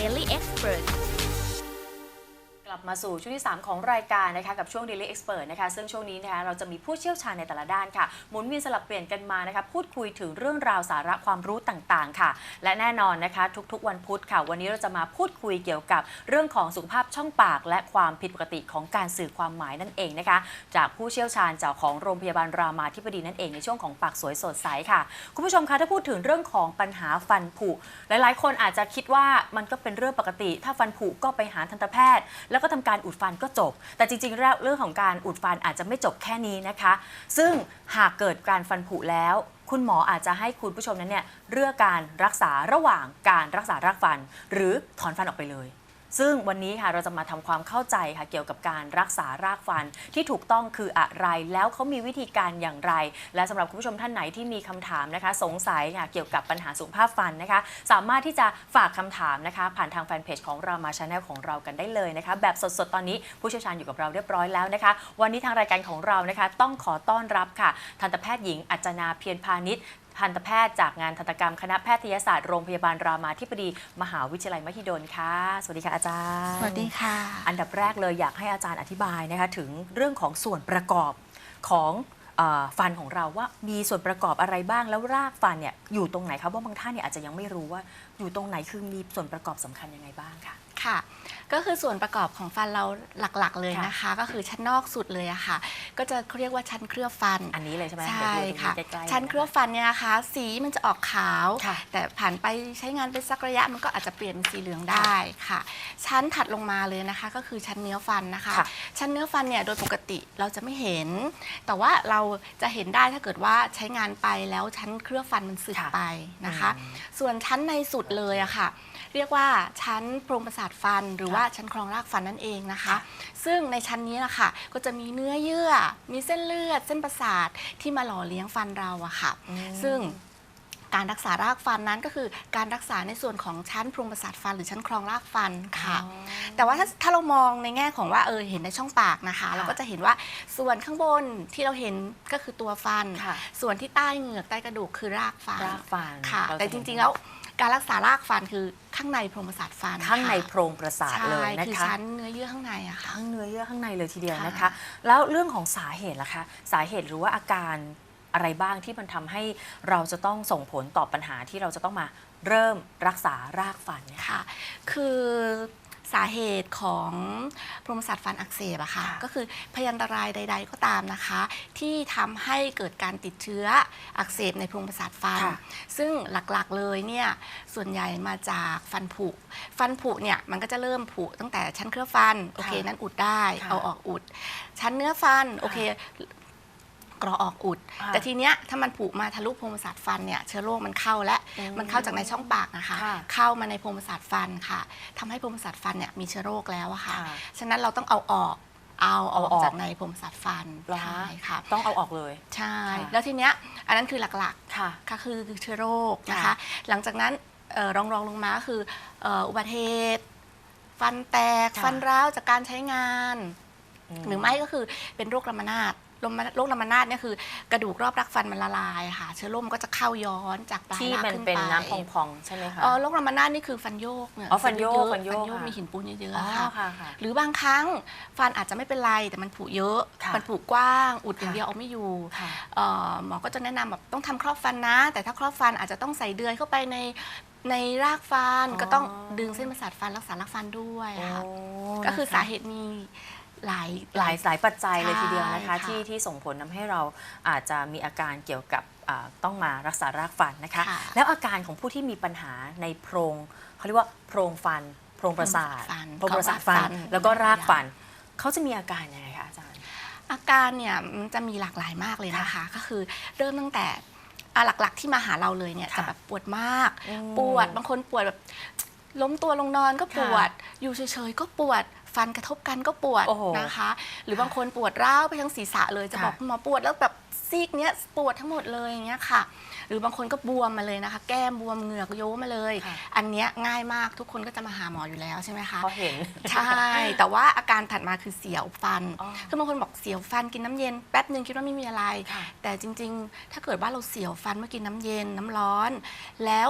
Daily Expert กลั บมาสู่ช่วงที่ 3 ของรายการนะคะกับช่วง Daily Expert นะคะซึ่งช่วงนี้นะคะเราจะมีผู้เชี่ยวชาญในแต่ละด้านค่ะ หมุนเวียนสลับเปลี่ยนกันมานะคะพูดคุยถึงเรื่องราวสาระความรู้ต่างๆ ค่ะ และแน่นอนนะคะทุกๆ วันพุธค่ะ วันนี้เราจะมาพูดคุยเกี่ยวกับเรื่องของสุขภาพช่องปาก และความผิดปกติของการสื่อความหมายนั่นเองนะคะ จากผู้เชี่ยวชาญจากของโรงพยาบาลรามาธิบดีนั่นเองในช่วงของปากสวยสดใสค่ะคุณผู้ชมคะถ้าพูดถึงเรื่องของปัญหาฟันผุหลายๆ คนอาจจะคิดว่ามันก็เป็นเรื่องปกติ ถ้าฟันผุก็ไปหาทันตแพทย์ แล้วก็ทำการอุดฟันก็จบ แต่จริงๆแล้วเรื่องของการอุดฟันอาจจะไม่จบแค่นี้นะคะ ซึ่งหากเกิดการฟันผุแล้ว คุณหมออาจจะให้คุณผู้ชมนั้นเนี่ยเลือกการรักษาระหว่างการรักษารากฟัน หรือถอนฟันออกไปเลย ซึ่งวันนี้ค่ะเราจะมาทำความเข้าใจค่ะเกี่ยวกับการรักษารากฟันที่ถูกต้องคืออะไร แล้วเขามีวิธีการอย่างไร และสำหรับคุณผู้ชมท่านไหนที่มีคำถามนะคะ สงสัยค่ะเกี่ยวกับปัญหาสุขภาพฟันนะคะ สามารถที่จะฝากคำถามนะคะ ผ่านทางแฟนเพจของเรามาชาแนลของเรากันได้เลยนะคะ แบบสดๆตอนนี้ผู้เชี่ยวชาญอยู่กับเราเรียบร้อยแล้วนะคะ วันนี้ทางรายการของเรานะคะ ต้องขอต้อนรับค่ะทันตแพทย์หญิงอัจนาเพียรพาณิชย์ ทันตแพทย์จากงานทันตกรรมคณะแพทยศาสตร์โรงพยาบาลรามาธิบดี มหาวิทยาลัยมหิดลค่ะ สวัสดีค่ะอาจารย์ สวัสดีค่ะ อันดับแรกเลยอยากให้อาจารย์อธิบายนะคะถึงเรื่องของส่วนประกอบของฟันของเราว่ามีส่วนประกอบอะไรบ้างแล้วรากฟันเนี่ยอยู่ตรงไหนครับว่าบางท่านเนี่ยอาจจะยังไม่รู้ว่า อยู่ตรงไหนคือมีส่วนประกอบสำคัญยังไงบ้างค่ะค่ะ ก็คือส่วนประกอบของฟันเราหลักๆ เลยค่ะนะคะ ก็คือชั้นนอกสุดเลยอะค่ะ ก็จะเขาเรียกว่าชั้นเคลือบฟันอันนี้เลยใช่ไหมใช่เดี๋ยวดูตรงค่ะใกล้ๆชั้นเคลือบฟันเนี่ยนะคะ สีมันจะออกขาวค่ะแต่ผ่านไปใช้งานไปสักระยะมันก็อาจจะเปลี่ยนเป็นสีเหลืองได้ค่ะ ชั้นถัดลงมาเลยนะคะ ก็คือชั้นเนื้อฟันนะคะค่ะชั้นเนื้อฟันเนี่ยโดยปกติเราจะไม่เห็น แต่ว่าเราจะเห็นได้ถ้าเกิดว่าใช้งานไปแล้วชั้นเคลือบฟันมันสึกค่ะไปนะคะอืมส่วนชั้นในสุดเลยอะค่ะ เรียกว่าชั้นโพรงประสาทฟัน หรือค่ะว่าชั้นครองรากฟันนั่นเองนะคะค่ะซึ่งในชั้นนี้นะคะก็จะมีเนื้อเยื่อ มีเส้นเลือด เส้นประสาทที่มาหล่อเลี้ยงฟันเราอะค่ะอืมซึ่งการรักษารากฟันนั้นก็คือการรักษาในส่วนของชั้นโพรงประสาทฟันหรือชั้นครองรากฟันค่ะอ๋อแต่ว่าถ้าถ้าเรามองในแง่ของว่าเออเห็นในช่องปากนะคะค่ะเราก็จะเห็นว่าส่วนข้างบนที่เราเห็นก็คือตัวฟันค่ะส่วนที่ใต้เหงือกใต้กระดูกคือรากฟันรากฟันค่ะเาแต่จริงๆแล้ว การรักษารากฟันคือข้างในโพรงประสาทฟันข้างในค่ะโพรงประสาทเลยนะใช่คือคะชั้นเนื้อเยื่อข้างในอะค่ะทั้งเนื้อเยื่อข้างในเลยทีเดียวนะคะค่ะแล้วเรื่องของสาเหตุล่ะคะ สาเหตุหรือว่าอาการอะไรบ้างที่มันทำให้เราจะต้องส่งผลต่อปัญหาที่เราจะต้องมาเริ่มรักษารากฟันเนี่ยค่ะ คือ สาเหตุของโพรงประสาทฟันอักเสบอะค่ะค่ะก็คือพยันตรายใด ๆ ก็ตามนะคะ ที่ทำให้เกิดการติดเชื้ออักเสบในโพรงประสาทฟันค่ะซึ่งหลักๆเลยเนี่ยส่วนใหญ่มาจากฟันผุ ฟันผุเนี่ยมันก็จะเริ่มผุตั้งแต่ชั้นเคลือบฟันโอเคนั้นอุดได้ค่ะเอาออกอุด ชั้นเนื้อฟันโอเค กรอออกอุดค่ะแต่ทีเนี้ยถ้ามันผุมาทะลุโพรงประสาทฟันเนี่ยเชื้อโรคมันเข้าและอืมมันเข้าจากในช่องปากนะคะค่ะเข้ามาในโพรงประสาทฟันค่ะทำให้โพรงประสาทฟันเนี่ยมีเชื้อโรคแล้วอะค่ะค่ะฉะนั้นเราต้องเอาออกเอาอเอาอกออกจากในโพรงประสาทฟันเหรอคะใช่ค่ะ ต้องเอาออกเลย ใช่ค่ะแล้วทีเนี้ยอันนั้นคือหลักค่ะๆก็คือเชื้อโรคนะค่ะคะหลังจากนั้นเอ่อรองรองลงมาก็คือเอ่ออุบัติเหตุฟันแตกค่ะฟันร้าวจากการใช้งานมหรือไม่ก็คือเป็นโรคลามานาด โรคโรคลามานาดเนี่ยคือกระดูกรอบรักฟันมันละลายค่ะ เชื้อโรคมันก็จะเข้าย้อนจากปลายที่รากมันขึ้นเป็นไปน้ำพองๆใช่ไหมคะเออโรคลามานาดนี่คือฟันโยกเนี่ยอ๋อฟันโยกเอะๆฟันโยกฟันโยกค่ะมีหินปูนเยอะอ๋อๆค่ะค่ะค่ะ หรือบางครั้งฟันอาจจะไม่เป็นไรแต่มันผุเยอะค่ะมันผุกว้าง อุดอย่างค่ะเดียวเอาไม่อยู่ค่ะเอ่อหมอก็จะแนะนำแบบต้องทำครอบฟันนะ แต่ถ้าครอบฟันอาจจะต้องใส่เดือยเข้าไปในในรากฟันอ๋อก็ต้องดึงเส้นประสาทฟันรักษารากฟันด้วยค่ะโอ้ก็คือนะคะสาเหตุมี หลายหลายหลายปัจจัยเลยทีเดียวนะคะใช่ค่ะที่ที่ส่งผลทำให้เราอาจจะมีอาการเกี่ยวกับอ่าต้องมารักษารากฟันนะคะค่ะแล้วอาการของผู้ที่มีปัญหาในโพรงเขาเรียกว่าโพรงฟัน โพรงประสาทฟันโพรงประสาทฟันฟัน แล้วก็รากฟันเขาจะมีอาการยังไงคะอาจารย์ อาการเนี่ยมันจะมีหลากหลายมากเลยนะคะ ก็คือเริ่มตั้งแต่อะหลักๆที่มาหาเราเลยเนี่ยค่ะจะแบบปวดมากอืมปวดบางคนปวดแบบล้มตัวลงนอนก็ปวดค่อยู่เฉยๆก็ปวด ฟันกระทบกันก็ปวดโอ้โหนะคะ หรือบางคนปวดร้าวไปทั้งศีรษะเลยจะค่ะ บอกคุณหมอปวดแล้วแบบซีกเนี้ยปวดทั้งหมดเลยอย่างเงี้ยค่ะ หรือบางคนก็บวมมาเลยนะคะ แก้มบวมเหงือกโย้มาเลย ค่ะ อันเนี้ยง่ายมากทุกคนก็จะมาหาหมออยู่แล้วใช่ไหมคะเขาเห็น ใช่ แต่ว่าอาการถัดมาคือเสียวฟัน อ๋อคือบางคนบอกเสียวฟันกินน้ำเย็นแป๊บหนึ่งคิดว่าไม่มีอะไร ค่ะแต่จริงๆ ถ้าเกิดว่าเราเสียวฟันเมื่อกินน้ำเย็นน้ำร้อน แล้ว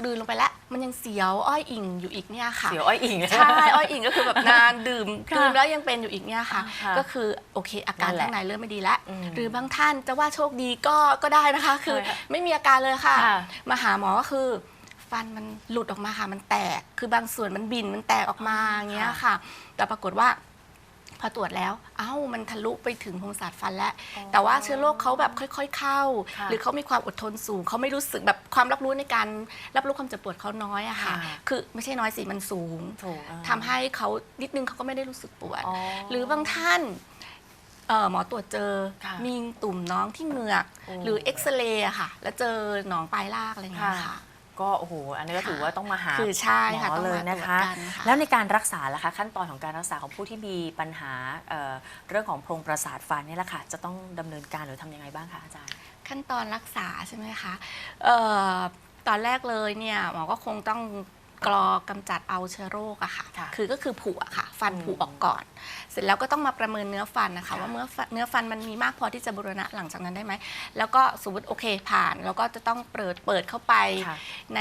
กลืนลงไปแล้วมันยังเสียวอ้อยอิงอยู่อีกเนี่ยค่ะ เสียวอ้อยอิงใช่อ้อยอิงก็คือแบบนานดื่มค่ะกลืนแล้วยังเป็นอยู่อีกเนี่ยค่ะค่ะก็คือโอเค อาการนั่นแหละข้างในเริ่มไม่ดีแล้วอืมหรือบางท่านจะว่าโชคดีก็ก็ได้นะคะ คือทำไมคะไม่มีอาการเลยค่ะค่ะ มาหาหมอก็คือ ฟันมันหลุดออกมาค่ะมันแตก คือบางส่วนมันบินมันแตกออกมาอย่างเงี้ยค่ะ แต่ปรากฏว่า พอตรวจแล้วเอ้ามันทะลุไปถึงโพรงศาสตร์ฟันแล้วอ๋อแต่ว่าเชื้อโรคเขาแบบค่อย ๆ เข้าค่ะหรือเขามีความอดทนสูงเขาไม่รู้สึกแบบความรับรู้ในการรับรู้ความเจ็บปวดเขาน้อยอะค่ะค่ะคือไม่ใช่น้อยสิมันสูงถูกอ่าทำให้เขานิดนึงเขาก็ไม่ได้รู้สึกปวดอ๋อหรือบางท่านเอ่อหมอตรวจเจอค่ะมีตุ่มน้องที่เหงือกโอ้หรือเอ็กซเรย์อะค่ะ แล้วเจอหนองปลายลากอะไรอย่างเงี้ยค่ะค่ะ ก็โอ้โหอันนี้ก็ถือว่าต้องมาหาคือใช่หมค่ะอต้องเลยมานะตรวจคะ กันค่ะ แล้วในการรักษาล่ะคะขั้นตอนของการรักษาของผู้ที่มีปัญหาเอ่อเรื่องของโพรงประสาทฟันนี่แหละค่ะจะต้องดำเนินการหรือทำยังไงบ้างคะอาจารย์ ขั้นตอนรักษาใช่ไหมคะเอ่อตอนแรกเลยเนี่ยหมอก็คงต้อง กรอกำจัดเอาเชื้อโรคอะค่ะ ค่ะคือก็คือผุอะค่ะ ฟันผุอืมออกก่อน เสร็จแล้วก็ต้องมาประเมินเนื้อฟันนะคะ ค่ะว่าเมื่อฟันเนื้อฟันมันมีมากพอที่จะบูรณะหลังจากนั้นได้ไหม แล้วก็สมมติโอเคผ่าน แล้วก็จะต้องเปิดเปิดเข้าไปค่ะใน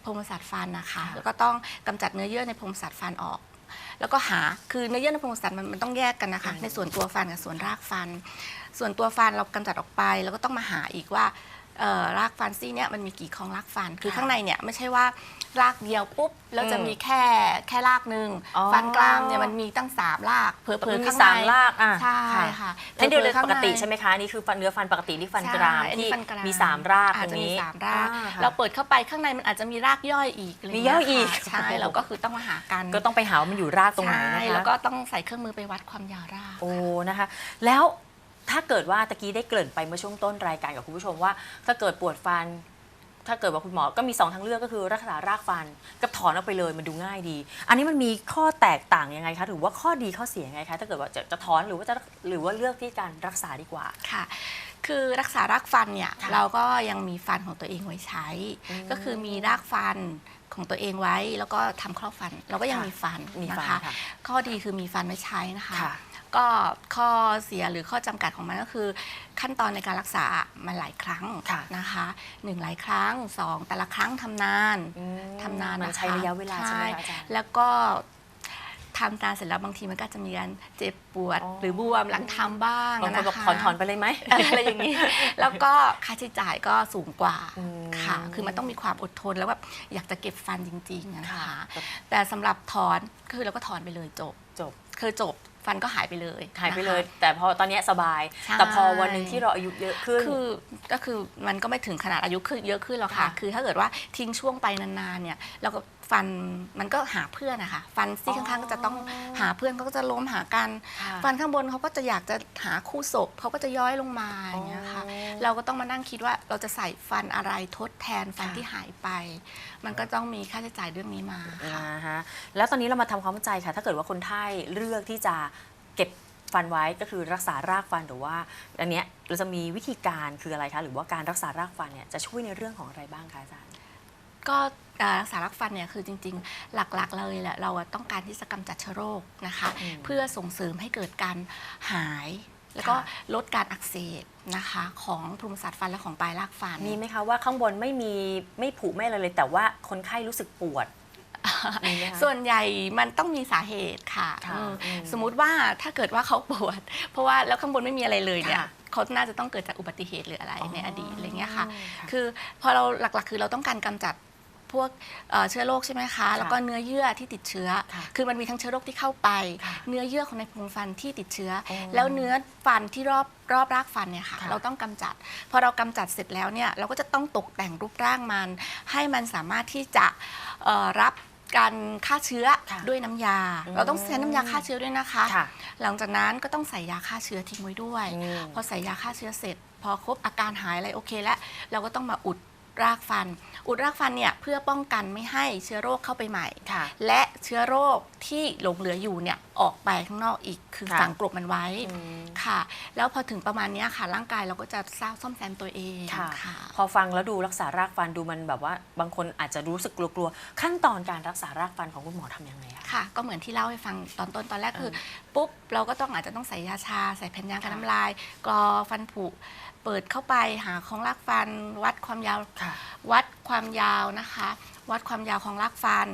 โพรงประสาทฟันนะคะ ค่ะ แล้วก็ต้องกำจัดเนื้อเยื่อในโพรงประสาทฟันออก แล้วก็หาคือเนื้อเยื่อในโพรงประสาทมันมันต้องแยกกันนะคะอืมในส่วนตัวฟันกับส่วนรากฟัน ส่วนตัวฟันเรากำจัดออกไป แล้วก็ต้องมาหาอีกว่า เอ่อรากฟันซี่เนี่ยมันมีกี่คองรากฟัน คือค่ะข้างในเนี่ยไม่ใช่ว่ารากเดียวปุ๊บแล้วจะอืมมีแค่แค่รากหนึ่งอ๋อฟันกรามเนี่ยมันมีตั้งสามรากเผลอมันๆมีข้างสามในรากอะ ใช่ค่ะนั่นเดียวเลยผลอๆปกติข้างในใช่ไหมคะนี่คือฟันเนื้อฟันปกติที่ฟันกรามใช่อันนี้ที่ฟันกรามมีสามรากอาจตรจะงมีนี้สามราก อ่ค่ะ เราเปิดเข้าไปข้างในมันอาจจะมีรากย่อยอีกะไรมีย่อยอีกางเงี้ค่ะใช่เราก็คือต้องมาหากันก็ต้องไปหาว่ามันอยู่รากตรงไหนนะใช่คะแล้วก็ต้องใส่เครื่องมือไปวัดความยาวราก โอ้นะคะ แล้ว ถ้าเกิดว่าตะกี้ได้เกริ่นไปเมื่อช่วงต้นรายการกับคุณผู้ชมว่า ถ้าเกิดปวดฟัน ถ้าเกิดว่าคุณหมอก็มีสองทางเลือกก็คือรักษารากฟันกับถอนออกไปเลยมันดูง่ายดี อันนี้มันมีข้อแตกต่างยังไงคะหรือว่าข้อดีข้อเสียยังไงคะถ้าเกิดว่าจะจะถอนหรือว่าจะหรือว่าเลือกที่การรักษาดีกว่าค่ะคือรักษารากฟันเนี่ยค่ะเราก็ยังมีฟันของตัวเองไว้ใช้อืมก็คือมีรากฟันของตัวเองไว้ แล้วก็ทำครอบฟัน เราก็ยังค่ะมีฟันมีฟันนะคะค่ะข้อดีคือมีฟันไว้ใช้นะคะค่ะ ก็ข้อเสียหรือข้อจำกัดของมันก็คือ ขั้นตอนในการรักษามันหลายครั้งค่ะนะคะหนึ่งหลายครั้งสองแต่ละครั้งทำนานอืมทำนานมันนะคะใช้ระยะเวลาใช่ไหมคะอาจารย์ แล้วก็ทำนานเสร็จแล้วบางทีมันก็จะมีการเจ็บปวด อ๋อ หรือบวมหลังทำบ้างบางคนบอกะะ ถอนถอนไปเลยไหม อะไรอย่างนี้ แล้วก็ค่าใช้จ่ายก็สูงกว่าอืม ค่ะ คือมันต้องมีความอดทนแล้วแบบอยากจะเก็บฟันจริงๆอะนะคะค่ะแต่สำหรับถอนก็คือเราก็ถอนไปเลยจบ จบ คือจบ ฟันก็หายไปเลยหายไปนะคะเลยแต่พอตอนเนี้ยสบาย ใช่ แต่พอวันหนึ่งที่เราอายุเยอะขึ้น คือก็คือมันก็ไม่ถึงขนาดอายุขึ้นเยอะขึ้นหรอกค่ะ ค่ะคือถ้าเกิดว่าทิ้งช่วงไปนานๆเนี่ยเราก็ฟันมันก็หาเพื่อนนะคะฟันซี่อ๋อข้างๆก็จะต้องหาเพื่อนเขาก็จะล้มหากัน ค่ะ ฟันข้างบนเขาก็จะอยากจะหาคู่ศพเขาก็จะย้อยลงมาอย่างเงี้ยค่ะ อ๋อ เราก็ต้องมานั่งคิดว่าเราจะใส่ฟันอะไรทดแทนฟันค่ะที่หายไป มันก็ต้องมีค่าใช้จ่ายเรื่องนี้มาค่ะนะฮะแล้วตอนนี้เรามาทำความเข้าใจค่ะ ถ้าเกิดว่าคนไข้เลือกที่จะเก็บฟันไว้ก็คือรักษารากฟันหรือว่าอันเนี้ยเราจะมีวิธีการคืออะไรคะหรือว่าการรักษารากฟันเนี่ยจะช่วยในเรื่องของอะไรบ้างคะอาจารย์ก็การรักษารักฟันเนี่ยคือจริงๆ หลักๆเลยแหละเราอะต้องการที่จะกำจัดเชื้อโรคนะคะอืมเพื่อส่งเสริมให้เกิดการหาย แล้วก็ค่ะลดการอักเสบนะคะของโพรงประสาทฟันและของปลายรากฟัน มีไหมคะว่าข้างบนไม่มีไม่ผุไม่อะไรเลย แต่ว่าคนไข้รู้สึกปวด มีไหมคะส่วนใหญ่มันต้องมีสาเหตุค่ะค่ะอืมอืมสมมุติว่าถ้าเกิดว่าเขาปวด เพราะว่าแล้วข้างบนไม่มีอะไรเลยเนี่ยค่ะเขาน่าจะต้องเกิดจากอุบัติเหตุหรืออะไรในอดีตอะไรเงี้ยค่ะ ค่ะ คือพอเราหลักๆ คือเราต้องการกำจัด พวกเอ่อเชื้อโรคใช่ไหมคะ แล้วก็เนื้อเยื่อที่ติดเชื้อค่ะคือมันมีทั้งเชื้อโรคที่เข้าไปค่ะเนื้อเยื่อของในโพรงฟันที่ติดเชื้อออแล้วเนื้อฟันที่รอบรอบรากฟันเนี่ยค่ะค่ะเราต้องกำจัด พอเรากำจัดเสร็จแล้วเนี่ยเราก็จะต้องตกแต่งรูปร่างมัน ให้มันสามารถที่จะเอ่อรับการฆ่าเชื้อค่ะด้วยน้ำยาอืมเราต้องใช้น้ำยาฆ่าเชื้อด้วยนะคะค่ะหลังจากนั้นก็ต้องใส่ยาฆ่าเชื้อทิ้งไว้ด้วยอืมพอใส่ยาฆ่าเชื้อเสร็จ พอครบอาการหายอะไรโอเคแล้ว เราก็ต้องมาอุด รากฟัน อุดรากฟันเนี่ยเพื่อป้องกันไม่ให้เชื้อโรคเข้าไปใหม่ค่ะและเชื้อโรคที่หลงเหลืออยู่เนี่ยออกไปข้างนอกอีกคือค่ะฝังกลบมันไว้อืมค่ะ แล้วพอถึงประมาณเนี้ยค่ะ ร่างกายเราก็จะสร้างซ่อมแซมตัวเองค่ะ ค่ะ พอฟังแล้วดูรักษารากฟันดูมันแบบว่า บางคนอาจจะรู้สึกกลัวๆขั้นตอนการรักษารากฟันของคุณหมอทำยังไงคะค่ะ ก็เหมือนที่เล่าให้ฟังตอนต้นตอนแรกคือเออปุ๊บเราก็ต้องอาจจะต้องใส่ยาชา ใส่แผ่นยางกันค่ะ น้ำลายกรอฟันผุ เปิดเข้าไปหาของรากฟัน วัดความยาว ค่ะ วัดความยาวนะคะ วัดความยาวของรากฟัน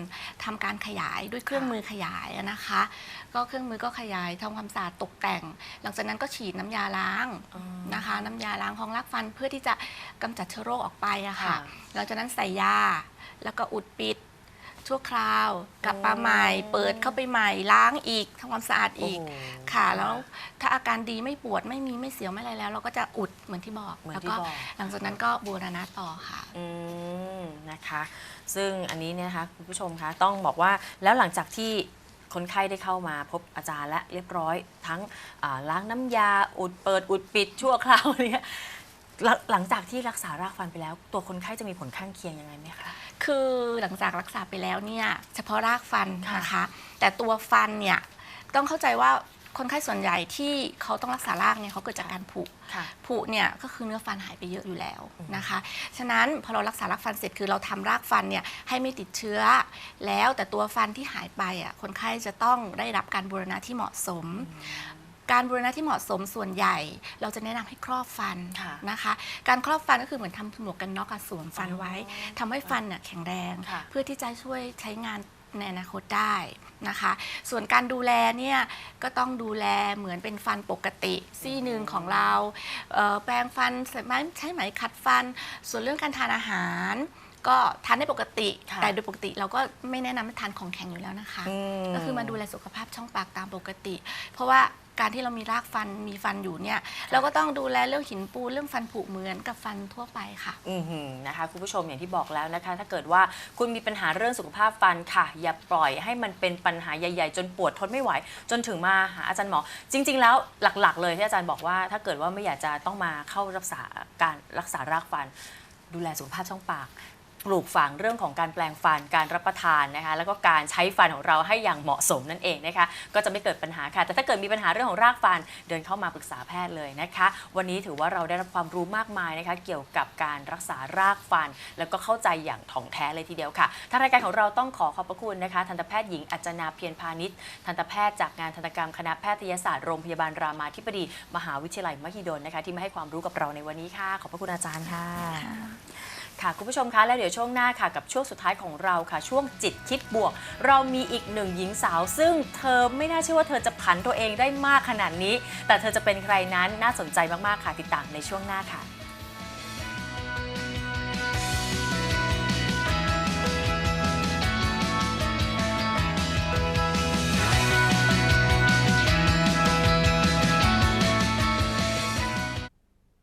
ทำการขยายด้วยเครื่องค่ะมือขยายอะนะคะ ก็เครื่องมือก็ขยายทำความสะอาดตกแต่ง หลังจากนั้นก็ฉีดน้ำยาล้างอืมนะคะ น้ำยาล้างของรากฟันเพื่อที่จะกำจัดเชื้อโรคออกไปอะค่ะค่ะ หลังจากนั้นใส่ยาแล้วก็อุดปิดชั่วคราวกลับมาใหม่เปิดเข้าไปใหม่ล้างอีกทำความสะอาดอีกโโหค่ะ แล้วถ้าอาการดีไม่ปวดไม่มีไม่เสียวไม่อะไรแล้ว เราก็จะอุดเหมือนที่บอกเหมือนแล้วที่ก็บอกหลังจากนั้นก็บูรณะต่อค่ะอืม นะคะ ซึ่งอันนี้เนี่ยนะคะคุณผู้ชมคะต้องบอกว่าแล้วหลังจากที่คนไข้ได้เข้ามาพบอาจารย์และเรียบร้อย ทั้งอ่าล้างน้ำยาอุดเปิดอุดปิดชั่วคราวเนี่ยหลังหลังจากที่รักษารากฟันไปแล้ว ตัวคนไข้จะมีผลข้างเคียงยังไงไหมคะคือหลังจากรักษาไปแล้วเนี่ยเฉพาะรากฟันค่ะนะคะ แต่ตัวฟันเนี่ยต้องเข้าใจว่า คนไข้ส่วนใหญ่ที่เขาต้องรักษารากเนี่ยเขาเกิดจากการผุค่ะผุเนี่ยก็คือเนื้อฟันหายไปเยอะอยู่แล้วนะคะ ฉะนั้นพอเรารักษารากฟันเสร็จคือเราทำรากฟันเนี่ยให้ไม่ติดเชื้อ แล้วแต่ตัวฟันที่หายไปอะคนไข้จะต้องได้รับการบูรณะที่เหมาะสมการบูรณะที่เหมาะสมส่วนใหญ่ เราจะแนะนำให้ครอบฟันค่ะนะคะ การครอบฟันก็คือเหมือนทำหมวกกันน็อกอะสวมฟันไว้อ๋อทำให้ฟันเนี่ยแข็งแรงค่ะเพื่อที่จะช่วยใช้งานในอนาคตได้ นะคะ ส่วนการดูแลเนี่ยก็ต้องดูแลเหมือนเป็นฟันปกติซี่หนึ่งของเราเอ่อแปรงฟันใช้ไหมใช้ไหมขัดฟัน ส่วนเรื่องการทานอาหาร ก็ทานได้ปกติค่ะแต่โดยปกติเราก็ไม่แนะนำให้ทานของแข็งอยู่แล้วนะคะอืก็คือมาดูแลสุขภาพช่องปากตามปกติ เพราะว่า การที่เรามีรากฟันมีฟันอยู่เนี่ย เราก็ต้องดูแลเรื่องหินปูนเรื่องฟันผุเหมือนกับฟันทั่วไปค่ะ อือหือนะคะคุณผู้ชมอย่างที่บอกแล้วนะคะ ถ้าเกิดว่าคุณมีปัญหาเรื่องสุขภาพฟันค่ะ อย่าปล่อยให้มันเป็นปัญหาใหญ่ ๆ จนปวดทนไม่ไหว จนถึงมาหาอาจารย์หมอ จริง ๆ แล้วหลักๆ เลยที่อาจารย์บอกว่า ถ้าเกิดว่าไม่อยากจะต้องมาเข้ารักษาการรักษารากฟัน ดูแลสุขภาพช่องปาก ปลูกฝังเรื่องของการแปลงฟันการรับประทานนะคะ แล้วก็การใช้ฟันของเราให้อย่างเหมาะสมนั่นเองนะคะ ก็จะไม่เกิดปัญหาค่ะ แต่ถ้าเกิดมีปัญหาเรื่องของรากฟันเดินเข้ามาปรึกษาแพทย์เลยนะคะ วันนี้ถือว่าเราได้รับความรู้มากมายนะคะ เกี่ยวกับการรักษารากฟัน แล้วก็เข้าใจอย่างถ่องแท้เลยทีเดียวค่ะทางรายการของเราต้องขอขอบพระคุณนะคะทันตแพทย์หญิงอัจนาเพียรพาณิชย์ทันตแพทย์จากงานทันตกรรมคณะแพทยศาสตร์โรงพยาบาลรามาธิบดี มหาวิทยาลัยมหิดลนะคะ ที่มาให้ความรู้กับเราในวันนี้ค่ะ ขอบพระคุณอาจารย์ค่ะ ค่ะคุณผู้ชมคะแล้วเดี๋ยวช่วงหน้าค่ะกับช่วงสุดท้ายของเราค่ะ ช่วงจิตคิดบวก เรามีอีกหนึ่งหญิงสาว ซึ่งเธอไม่น่าเชื่อว่าเธอจะผันตัวเองได้มากขนาดนี้ แต่เธอจะเป็นใครนั้นน่าสนใจมากๆค่ะติดตามในช่วงหน้าค่ะ